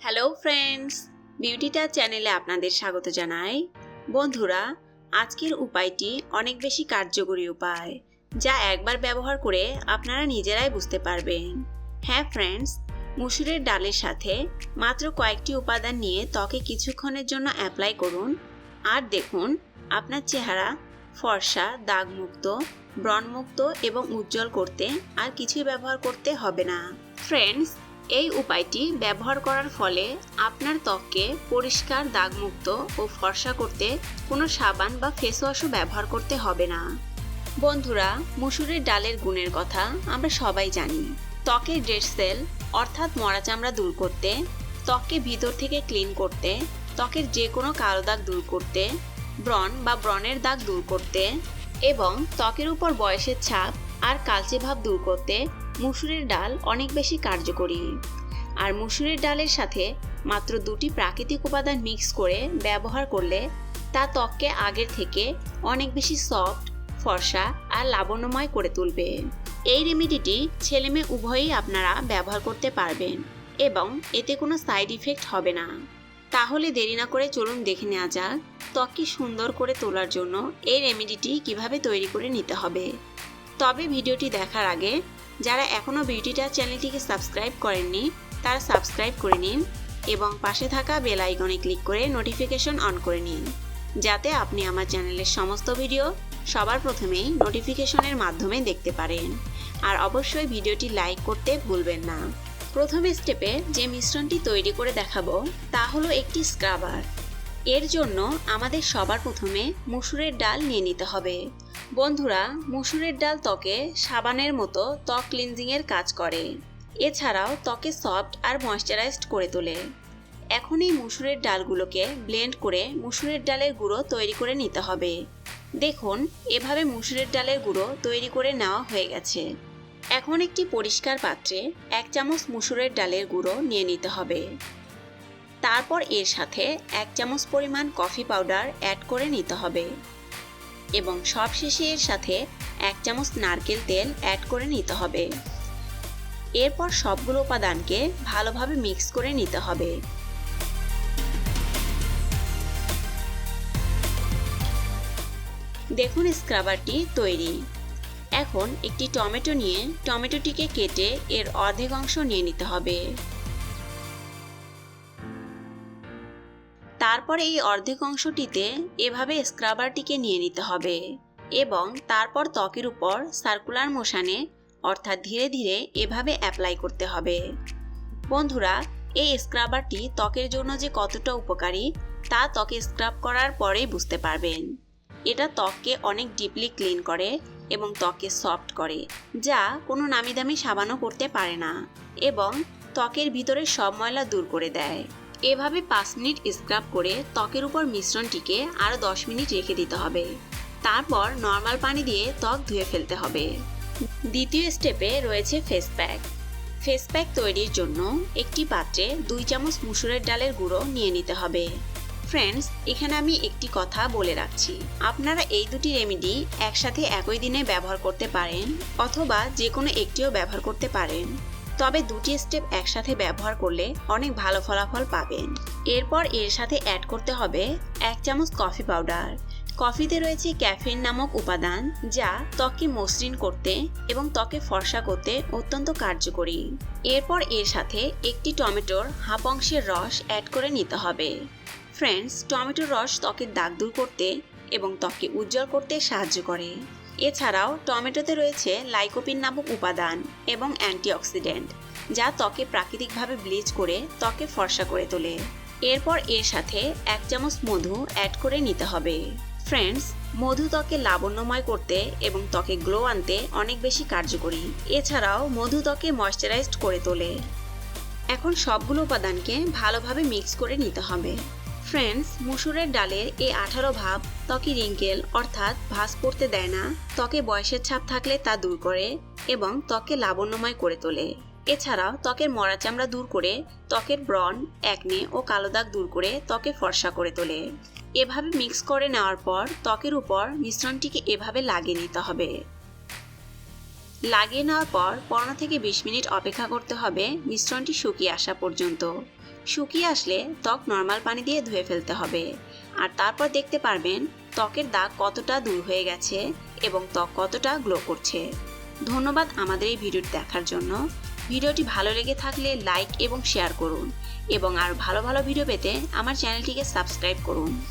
Hello friends বিউটিটা চ্যানেলে আপনাদের স্বাগত জানাই। বন্ধুরা, আজকের উপায়টি অনেক বেশি কার্যকরী উপায়, যা একবার ব্যবহার করে আপনারা নিজেরাই বুঝতে পারবেন। হ্যাঁ ফ্রেন্ডস মুসুরের ডালের সাথে মাত্র কয়েকটি উপাদান নিয়ে ত্বকে কিছুক্ষণের জন্য অ্যাপ্লাই করুন। আর দেখুন, আপনার চেহারা ফর্সা, দাগমুক্ত, ব্রণমুক্ত এবং উজ্জ্বল করতে আর কিছুই ব্যবহার করতে হবে না। ফ্রেন্ডস এই উপায়টি ব্যবহার করার ফলে আপনার ত্বককে পরিষ্কার, দাগমুক্ত ও ফর্সা করতে কোনো সাবান বা ফেস ওয়াশও ব্যবহার করতে হবে না। বন্ধুরা, মুসুরের ডালের গুণের কথা আমরা সবাই জানি। ত্বকের ডেড সেল, অর্থাৎ মরা চামড়া দূর করতে, ত্বককে ভিতর থেকে ক্লিন করতে, ত্বকের যে কোনো কালো দাগ দূর করতে, ব্রণ বা ব্রণের দাগ দূর করতে এবং ত্বকের উপর বয়সের ছাপ আর কালচে ভাব দূর করতে মুসুরের ডাল অনেক বেশি কার্যকরী। আর মুসুরের ডালের সাথে মাত্র দুটি প্রাকৃতিক উপাদান মিক্স করে ব্যবহার করলে তা ত্বককে আগের থেকে অনেক বেশি সফট, ফর্সা আর লাবণ্যময় করে তুলবে। এই রেমেডিটি ছেলে মেয়ে উভয়ই আপনারা ব্যবহার করতে পারবেন এবং এতে কোনো সাইড ইফেক্ট হবে না। তাহলে দেরি না করে চলুন দেখে নেওয়া যাক ত্বককে সুন্দর করে তোলার জন্য এই রেমেডিটি কীভাবে তৈরি করে নিতে হবে। তবে ভিডিওটি দেখার আগে যারা এখনও বিউটিটা চ্যানেলটিকে সাবস্ক্রাইব করেননি, তারা সাবস্ক্রাইব করে নিন এবং পাশে থাকা বেল আইকনে ক্লিক করে নোটিফিকেশন অন করে নিন, যাতে আপনি আমার চ্যানেলের সমস্ত ভিডিও সবার প্রথমেই নোটিফিকেশনের মাধ্যমে দেখতে পারেন। আর অবশ্যই ভিডিওটি লাইক করতে ভুলবেন না। প্রথম স্টেপে যে মিশ্রণটি তৈরি করে দেখাবো, তা হলো একটি স্ক্রাবার এর জন্য আমাদের সবার প্রথমে মুসুরের ডাল নিয়ে নিতে হবে। বন্ধুরা, মুসুরের ডাল ত্বকে সাবানের মতো ত্বক ক্লিনজিংয়ের কাজ করে। এছাড়াও ত্বকে সফট আর ময়শ্চারাইজড করে তোলে। এখন এই মুসুরের ডালগুলোকে ব্লেন্ড করে মুসুরের ডালের গুঁড়ো তৈরি করে নিতে হবে। দেখুন, এভাবে মুসুরের ডালের গুঁড়ো তৈরি করে নেওয়া হয়ে গেছে। এখন একটি পরিষ্কার পাত্রে এক চামচ মুসুরের ডালের গুঁড়ো নিয়ে নিতে হবে। তারপর এর সাথে এক চামচ পরিমাণ কফি পাউডার অ্যাড করে নিতে হবে। এবং সবশেষে এর সাথে এক চামচ নারকেল তেল অ্যাড করে নিতে হবে। এরপর সবগুলো উপাদানকে ভালোভাবে মিক্স করে নিতে হবে। দেখুন স্ক্রাবারটি তৈরি। এখন একটি টমেটো নিয়ে টমেটোটিকে কেটে এর অর্ধেক অংশ নিয়ে নিতে হবে। তারপর এই অর্ধেক অংশটিতে এভাবে স্ক্রাবারটিকে নিয়ে নিতে হবে এবং তারপর ত্বকের উপর সার্কুলার মোশানে, অর্থাৎ ধীরে ধীরে এভাবে অ্যাপ্লাই করতে হবে। বন্ধুরা, এই স্ক্রাবারটি ত্বকের জন্য যে কতটা উপকারী, তা ত্বকে স্ক্রাব করার পরেই বুঝতে পারবেন। এটা ত্বককে অনেক ডিপলি ক্লিন করে এবং ত্বককে সফট করে, যা কোনো নামি দামি সাবানও করতে পারে না এবং ত্বকের ভিতরে সব ময়লা দূর করে দেয়। এভাবে পাঁচ মিনিট স্ক্রাব করে ত্বকের উপর মিশ্রণটিকে আরও দশ মিনিট রেখে দিতে হবে। তারপর নর্মাল পানি দিয়ে ত্বক ধুয়ে ফেলতে হবে। দ্বিতীয় স্টেপে রয়েছে ফেস প্যাক ফেস প্যাক তৈরির জন্য একটি পাত্রে দুই চামচ মুসুরের ডালের গুঁড়ো নিয়ে নিতে হবে। ফ্রেন্ডস এখানে আমি একটি কথা বলে রাখছি। আপনারা এই দুটি রেমেডি একসাথে একই দিনে ব্যবহার করতে পারেন অথবা যে কোনো একটিও ব্যবহার করতে পারেন। তবে দুটি স্টেপ একসাথে ব্যবহার করলে অনেক ভালো ফলাফল পাবেন। এরপর এর সাথে অ্যাড করতে হবে এক চামচ কফি পাউডার কফিতে রয়েছে ক্যাফিন নামক উপাদান যা ত্বককে মসৃণ করতে এবং ত্বকে ফর্সা করতে অত্যন্ত কার্যকরী। এরপর এর সাথে একটি টমেটোর হাফ অংশের রস অ্যাড করে নিতে হবে। ফ্রেন্ডস টমেটোর রস ত্বকের দাগ দূর করতে এবং ত্বককে উজ্জ্বল করতে সাহায্য করে। এছাড়াও টমেটোতে রয়েছে লাইকোপিন নামক উপাদান এবং অ্যান্টিঅক্সিডেন্ট, যা ত্বকে প্রাকৃতিকভাবে ব্লিচ করে ত্বকে ফর্সা করে তোলে। এরপর এর সাথে এক চামচ মধু অ্যাড করে নিতে হবে। ফ্রেন্ডস, মধু ত্বকে লাবণ্যময় করতে এবং ত্বকে গ্লো আনতে অনেক বেশি কার্যকরী। এছাড়াও মধু ত্বকে ময়শ্চারাইজড করে তোলে। এখন সবগুলো উপাদানকে ভালোভাবে মিক্স করে নিতে হবে। ফ্রেন্ডস, মুসুরের ডালের এই আঠারো ভাব ত্বকে রিঙ্কেল, অর্থাৎ ভাঁজ পড়তে দেয় না। ত্বকে বয়সের ছাপ থাকলে তা দূর করে এবং ত্বকে লাবণ্যময় করে তোলে। এছাড়াও ত্বকের মরা চামড়া দূর করে ত্বকের ব্রণ, একনে ও কালো দাগ দূর করে ত্বকে ফর্সা করে তোলে। এভাবে মিক্স করে নেওয়ার পর ত্বকের উপর মিশ্রণটিকে এভাবে লাগিয়ে নিতে হবে। লাগিয়ে নেওয়ার পর পনেরো থেকে বিশ মিনিট অপেক্ষা করতে হবে মিশ্রণটি শুকিয়ে আসা পর্যন্ত। শুকিয়ে আসলে ত্বক নর্মাল পানি দিয়ে ধুয়ে ফেলতে হবে। আর তারপর দেখতে পারবেন ত্বকের দাগ কতটা দূর হয়ে গেছে এবং ত্বক কতটা গ্লো করছে। ধন্যবাদ আমাদের এই ভিডিওটি দেখার জন্য। ভিডিওটি ভালো লেগে থাকলে লাইক এবং শেয়ার করুন এবং আর ভালো ভালো ভিডিও পেতে আমার চ্যানেলটিকে সাবস্ক্রাইব করুন।